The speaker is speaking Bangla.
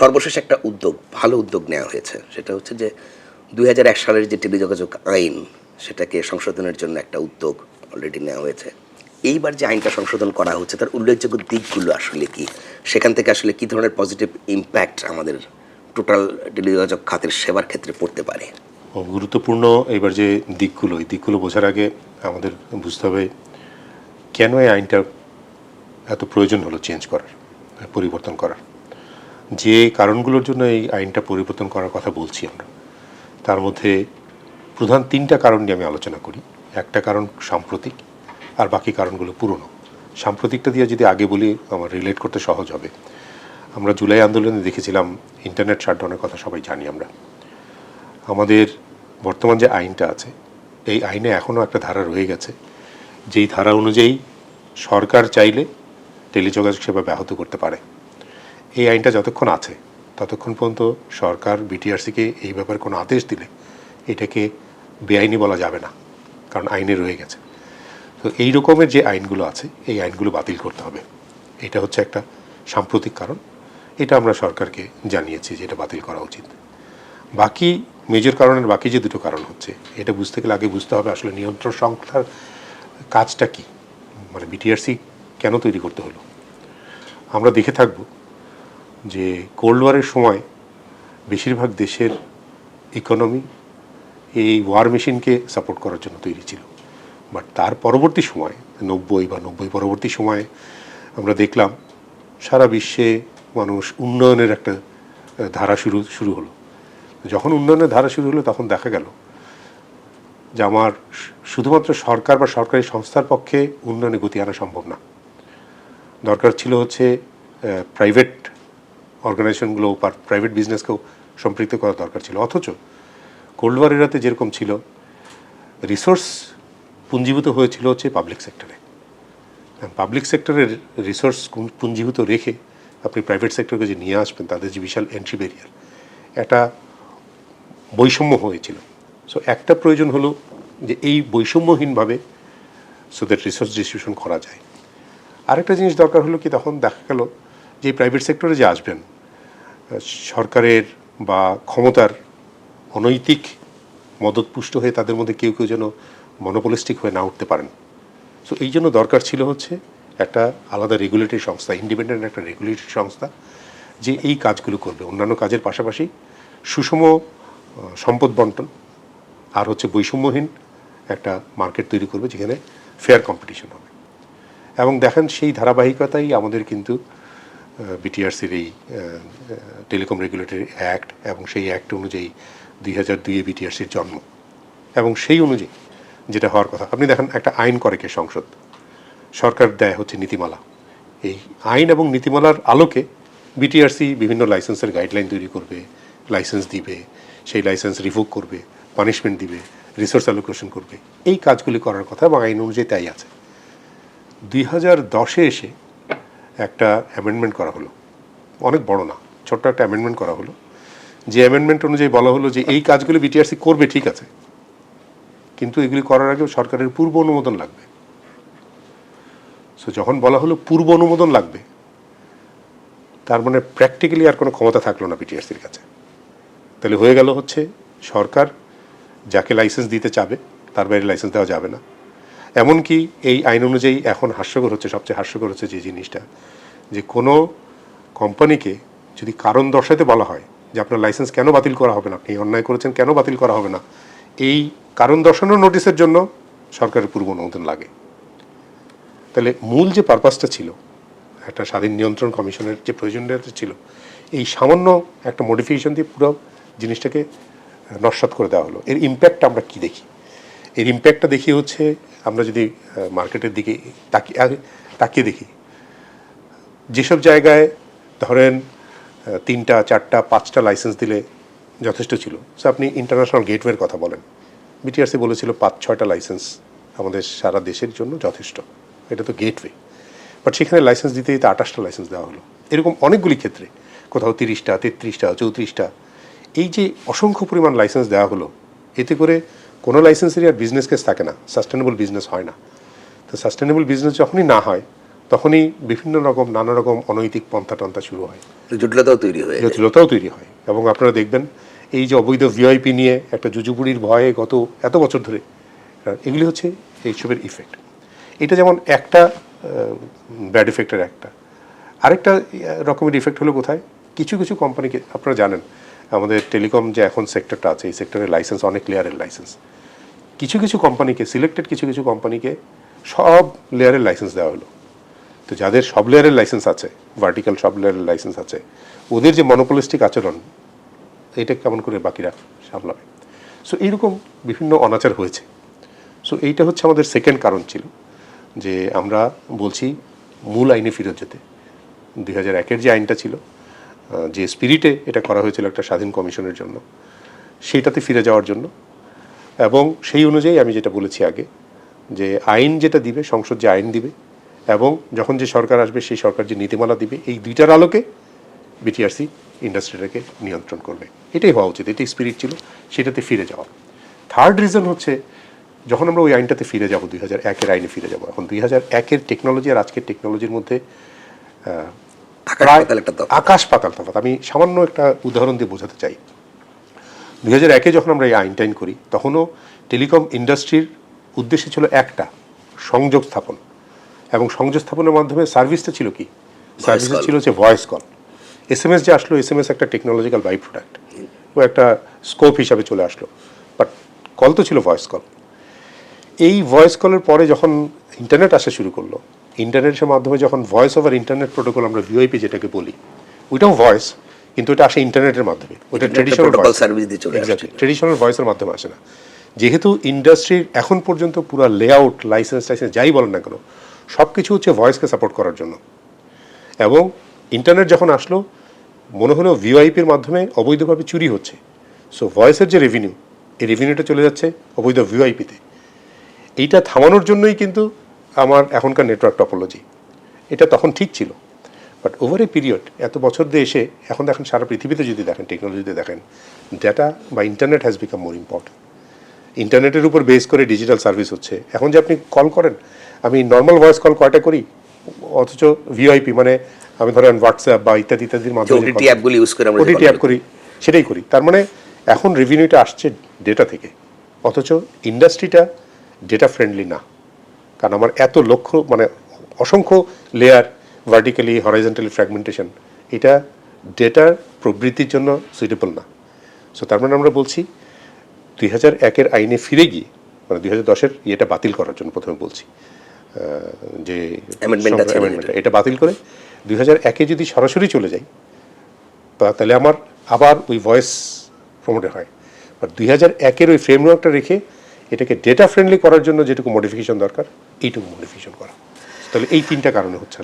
সর্বশেষ একটা উদ্যোগ, ভালো উদ্যোগ নেওয়া হয়েছে। সেটা হচ্ছে যে দুই হাজার এক সালের যে টেলিযোগাযোগ আইন, সেটাকে সংশোধনের জন্য একটা উদ্যোগ অলরেডি নেওয়া হয়েছে। এইবার যে আইনটা সংশোধন করা হচ্ছে, তার উল্লেখযোগ্য দিকগুলো আসলে কি? সেখান থেকে আসলে কি ধরনের পজিটিভ ইম্প্যাক্ট আমাদের টোটাল টেলিযোগাযোগ খাতের সেবার ক্ষেত্রে পড়তে পারে? গুরুত্বপূর্ণ এবার যে দিকগুলো, এই দিকগুলো বোঝার আগে আমাদের বুঝতে হবে কেন এই আইনটা এত প্রয়োজন হলো চেঞ্জ করার, পরিবর্তন করার। যে কারণগুলোর জন্য এই আইনটা পরিবর্তন করার কথা বলছি আমরা, তার মধ্যে প্রধান তিনটা কারণ নিয়ে আমি আলোচনা করি। একটা কারণ সাম্প্রতিক, আর বাকি কারণগুলো পুরনো। সাম্প্রতিকটা দিয়ে যদি আগে বলি, আমার রিলেট করতে সহজ হবে। আমরা জুলাই আন্দোলনে দেখেছিলাম ইন্টারনেট শাটডাউনের কথা সবাই জানি আমরা। আমাদের বর্তমান যে আইনটা আছে, এই আইনে এখনও একটা ধারা রয়ে গেছে। যেই ধারা অনুযায়ী সরকার চাইলে টেলিযোগাযোগ সেবা ব্যাহত করতে পারে। এই আইনটা যতক্ষণ আছে, ততক্ষণ পর্যন্ত সরকার বিটিআরসিকে এই ব্যাপারে কোনো আদেশ দিলে এটাকে বেআইনি বলা যাবে না, কারণ আইনে রয়ে গেছে। তো এই রকমের যে আইনগুলো আছে, এই আইনগুলো বাতিল করতে হবে। এটা হচ্ছে একটা সাম্প্রতিক কারণ। এটা আমরা সরকারকে জানিয়েছি যে এটা বাতিল করা উচিত। বাকি মেজর কারণের বাকি যে দুটো কারণ হচ্ছে, এটা বুঝতে গেলে আগে বুঝতে হবে আসলে নিয়ন্ত্রণ সংস্থার কাজটা কি। মানে বিটিআরসি কেন তৈরি করতে হলো? আমরা দেখে থাকব যে কোল্ড ওয়ারের সময় বেশিরভাগ দেশের ইকোনমি এই ওয়ার মেশিনকে সাপোর্ট করার জন্য তৈরি ছিল। বাট তার পরবর্তী সময়, নব্বই বা নব্বই পরবর্তী সময়ে আমরা দেখলাম সারা বিশ্বে মানুষ উন্নয়নের একটা ধারা শুরু শুরু হলো। যখন উন্নয়নের ধারা শুরু হলো তখন দেখা গেল যে আমার শুধুমাত্র সরকার বা সরকারি সংস্থার পক্ষে উন্নয়নে গতি আনা সম্ভব না। দরকার ছিল হচ্ছে প্রাইভেট অর্গানাইজেশনগুলো বা প্রাইভেট বিজনেসকেও সম্পৃক্ত করা দরকার ছিল। অথচ কোল্ড ওয়ার এরাতে যেরকম ছিল, রিসোর্স পুঞ্জীভূত হয়েছিল হচ্ছে পাবলিক সেক্টরে পাবলিক সেক্টরের রিসোর্স পুঞ্জীভূত রেখে আপনি প্রাইভেট সেক্টরকে যে নিয়ে আসবেন, তাদের যে বিশাল এন্ট্রি ব্যারিয়ার একটা বৈষম্য হয়েছিল। সো একটা প্রয়োজন হলো যে এই বৈষম্যহীনভাবে সো দ্যাট রিসোর্স ডিস্ট্রিবিউশন করা যায়। আরেকটা জিনিস দরকার হলো কি, তখন দেখা গেল যে প্রাইভেট সেক্টরে যে আসবেন সরকারের বা ক্ষমতার অনৈতিক মদতপুষ্ট হয়ে তাদের মধ্যে কেউ কেউ যেন মনোপলিস্টিক হয়ে না উঠতে পারেন। সো এই জন্য দরকার ছিল হচ্ছে একটা আলাদা রেগুলেটরি সংস্থা ইন্ডিপেন্ডেন্ট একটা রেগুলেটরি সংস্থা, যে এই কাজগুলো করবে। অন্যান্য কাজের পাশাপাশি সুষম সম্পদ বন্টন আর হচ্ছে বৈষম্যহীন একটা মার্কেট তৈরি করবে, যেখানে ফেয়ার কম্পিটিশন হবে। এবং দেখেন সেই ধারাবাহিকতাই আমাদের কিন্তু বিটিআরসির এই টেলিকম রেগুলেটরি অ্যাক্ট এবং সেই অ্যাক্ট অনুযায়ী দুই হাজার দুইয়ে বিটিআরসির জন্ম। এবং সেই অনুযায়ী যেটা হওয়ার কথা, আপনি দেখেন একটা আইন করে কে সংসদ? সরকার দেয় হচ্ছে নীতিমালা। এই আইন এবং নীতিমালার আলোকে বিটিআরসি বিভিন্ন লাইসেন্সের গাইডলাইন তৈরি করবে লাইসেন্স দিবে, সেই লাইসেন্স রিভোক করবে পানিশমেন্ট দিবে রিসোর্স অ্যালোকেশন করবে। এই কাজগুলি করার কথা এবং আইন অনুযায়ী তাই আছে। দুই হাজার দশে এসে একটা অ্যামেন্ডমেন্ট করা হলো। অনেক বড় না, ছোট্ট একটা অ্যামেন্ডমেন্ট করা হলো। যে অ্যামেন্ডমেন্ট অনুযায়ী বলা হলো যে এই কাজগুলি বিটিআরসি করবে, ঠিক আছে। কিন্তু এগুলি করার আগেও সরকারের পূর্ব অনুমোদন লাগবে। সো যখন বলা হলো পূর্ব অনুমোদন লাগবে, তার মানে প্র্যাকটিক্যালি আর কোনো ক্ষমতা থাকল না বিটিআরসির কাছে। তাহলে হয়ে গেল হচ্ছে সরকার যাকে লাইসেন্স দিতে চাবে, তার বাইরে লাইসেন্স দেওয়া যাবে না। এমনকি এই আইন অনুযায়ী এখন হাস্যকর হচ্ছে, সবচেয়ে হাস্যকর হচ্ছে যে জিনিসটা, যে কোনো কোম্পানিকে যদি কারণ দর্শাতে বলা হয় যে আপনার লাইসেন্স কেন বাতিল করা হবে না, আপনি অন্যায় করেছেন কেন বাতিল করা হবে না, এই কারণ দর্শানোর নোটিশের জন্য সরকারের পূর্ব অনুমোদন লাগে। তাহলে মূল যে পারপাসটা ছিল, একটা স্বাধীন নিয়ন্ত্রণ কমিশনের যে প্রয়োজনীয়তা ছিল, এই সামান্য একটা মডিফিকেশন দিয়ে পুরো জিনিসটাকে নস্বাত করে দেওয়া হলো। এর ইম্প্যাক্ট আমরা কি দেখি? এর ইম্প্যাক্টটা দেখি হচ্ছে আমরা যদি মার্কেটের দিকে তাকিয়ে তাকিয়ে দেখি, যেসব জায়গায় ধরেন তিনটা, চারটা, পাঁচটা লাইসেন্স দিলে যথেষ্ট ছিল। সো আপনি ইন্টারন্যাশনাল গেটওয়ের কথা বলেন। বিটিআরসি বলেছিল পাঁচ, ছয়টা লাইসেন্স আমাদের সারা দেশের জন্য যথেষ্ট। এটা তো গেটওয়ে বাট সেখানে লাইসেন্স দিতে দিতে আঠাশটা লাইসেন্স দেওয়া হলো। এরকম অনেকগুলি ক্ষেত্রে। কোথাও তিরিশটা, তেত্রিশটা, চৌত্রিশটা। এই যে অসংখ্য পরিমাণ লাইসেন্স দেওয়া হলো, এতে করে কোনো লাইসেন্সেরই আর বিজনেস কেস থাকে না সাস্টেনেবল বিজনেস হয় না। তো সাস্টেনেবল বিজনেস যখনই না হয় তখনই বিভিন্ন রকম নানা রকম অনৈতিক পন্থা টন্থা শুরু হয়। জটিলতাও তৈরি হয় জটিলতাও তৈরি হয়। এবং আপনারা দেখবেন এই যে অবৈধ ভিআইপি নিয়ে একটা জুজুবুড়ির ভয়ে গত এত বছর ধরে এগুলি হচ্ছে এইসবের ইফেক্ট এটা যেমন একটা ব্যাড ইফেক্টের একটা। আরেকটা রকমের ইফেক্ট হলো কোথায়? কিছু কিছু কোম্পানিকে আপনারা জানেন আমাদের টেলিকম যে এখন সেক্টরটা আছে, এই সেক্টরের লাইসেন্স অনেক লেয়ারের লাইসেন্স কিছু কিছু কোম্পানিকে সিলেক্টেড কিছু কিছু কোম্পানিকে সব লেয়ারের লাইসেন্স দেওয়া হলো। তো যাদের সব লেয়ারের লাইসেন্স আছে ভার্টিক্যাল সব লেয়ারের লাইসেন্স আছে, ওদের যে মনোপলিস্টিক আচরণ, এটা কেমন করে বাকিরা সামলাবে? সো এইরকম বিভিন্ন অনাচার হয়েছে। সো এইটা হচ্ছে আমাদের সেকেন্ড কারণ ছিল যে আমরা বলছি মূল আইনে ফিরত যেতে। দুই হাজার একের যে আইনটা ছিল যে স্পিরিটে এটা করা হয়েছিল একটা স্বাধীন কমিশনের জন্য, সেইটাতে ফিরে যাওয়ার জন্য। এবং সেই অনুযায়ী আমি যেটা বলেছি আগে, যে আইন যেটা দিবে, সংসদ যে আইন দিবে, এবং যখন যে সরকার আসবে, সেই সরকার যে নীতিমালা দিবে, এই দুইটার আলোকে বিটিআরসি ইন্ডাস্ট্রিটাকে নিয়ন্ত্রণ করবে। এটাই হওয়া উচিত, এটাই স্পিরিট ছিল, সেটাতে ফিরে যাওয়া। থার্ড রিজন হচ্ছে, যখন আমরা ওই আইনটাতে ফিরে যাব, দুই হাজার একের আইনে ফিরে যাব, এখন দুই হাজার একের টেকনোলজি আর আজকের টেকনোলজির মধ্যে আকাশ পাতাল তফাৎ। আমি সামান্য একটা উদাহরণ দিয়ে বোঝাতে চাই। দুই হাজার একে যখন আমরা এই আইন টাইন করি তখনও টেলিকম ইন্ডাস্ট্রির উদ্দেশ্য ছিল একটা সংযোগ স্থাপন। এবং সংযোগ স্থাপনের মাধ্যমে সার্ভিসটা ছিল কি? সার্ভিস ছিল যে voice call S M S যে আসলো এস এম এস একটা টেকনোলজিক্যাল বাই প্রোডাক্ট ও একটা স্কোপ হিসাবে চলে আসলো। বাট কল তো ছিল ভয়েস কল এই ভয়েস কলের পরে যখন ইন্টারনেট আসা শুরু করল ইন্টারনেটের মাধ্যমে যখন ভয়েস ওভার ইন্টারনেট প্রোটোকল আমরা ভিওআইপি যেটাকে বলি ওইটাও ভয়েস কিন্তু এটা আসে ইন্টারনেটের মাধ্যমে ওটা Internet ট্রেডিশনাল service দিয়ে চলে। ট্রেডিশনাল ভয়েসের মাধ্যমে আসে না। যেহেতু ইন্ডাস্ট্রির এখন পর্যন্ত পুরো লেআউট লাইসেন্স টাইসেন্স যাই বলেন না কেন সব কিছু হচ্ছে ভয়েসকে সাপোর্ট করার জন্য। এবং ইন্টারনেট যখন আসলো মনে হলো ভিওআইপির মাধ্যমে অবৈধভাবে চুরি হচ্ছে। সো ভয়েসের যে রেভিনিউ এই রেভিনিউটা চলে যাচ্ছে অবৈধ ভিওআইপিতে এইটা থামানোর জন্যই কিন্তু আমার এখনকার নেটওয়ার্ক টপোলজি এটা তখন ঠিক ছিল। বাট ওভার এ পিরিয়ড এত বছর দিয়ে এসে এখন দেখেন সারা পৃথিবীতে যদি দেখেন টেকনোলজিতে দেখেন ডেটা বা internet has become more important ইন্টারনেটের উপর বেস করে ডিজিটাল সার্ভিস হচ্ছে। এখন যে আপনি কল করেন আমি নর্মাল ভয়েস কল কয়টা করি? অথচ ভিআইপি মানে আমি ধরেন হোয়াটসঅ্যাপ বা ইত্যাদি ইত্যাদির মাধ্যমে যে ওটিটি অ্যাপগুলি ইউজ করে আমরা যে ওটিটি অ্যাপ করি। সেটাই করি। তার মানে এখন রেভিনিউটা আসছে ডেটা থেকে। অথচ ইন্ডাস্ট্রিটা ডেটা ফ্রেন্ডলি না। কারণ আমার এত লক্ষ্য মানে অসংখ্য লেয়ার ভার্টিক্যালি হরাইজেন্টালি ফ্র্যাগমেন্টেশন এটা ডেটার প্রবৃত্তির জন্য সুইটেবল না। সো তার মানে আমরা বলছি দুই হাজার একের আইনে ফিরে গিয়ে মানে দুই হাজার দশের ইয়েটা বাতিল করার জন্য প্রথমে বলছি যে এটা বাতিল করে দুই হাজার একে যদি সরাসরি চলে যাই তাহলে আমার আবার ওই ভয়েস প্রমোটে হয়। বাট দুই হাজার একের ওই ফ্রেমওয়ার্কটা রেখে এটাকে ডেটা ফ্রেন্ডলি করার জন্য যেটুকু মডিফিকেশন দরকার, এইটুকু মডিফিকেশন করা তাহলে এই তিনটা কারণে হচ্ছে।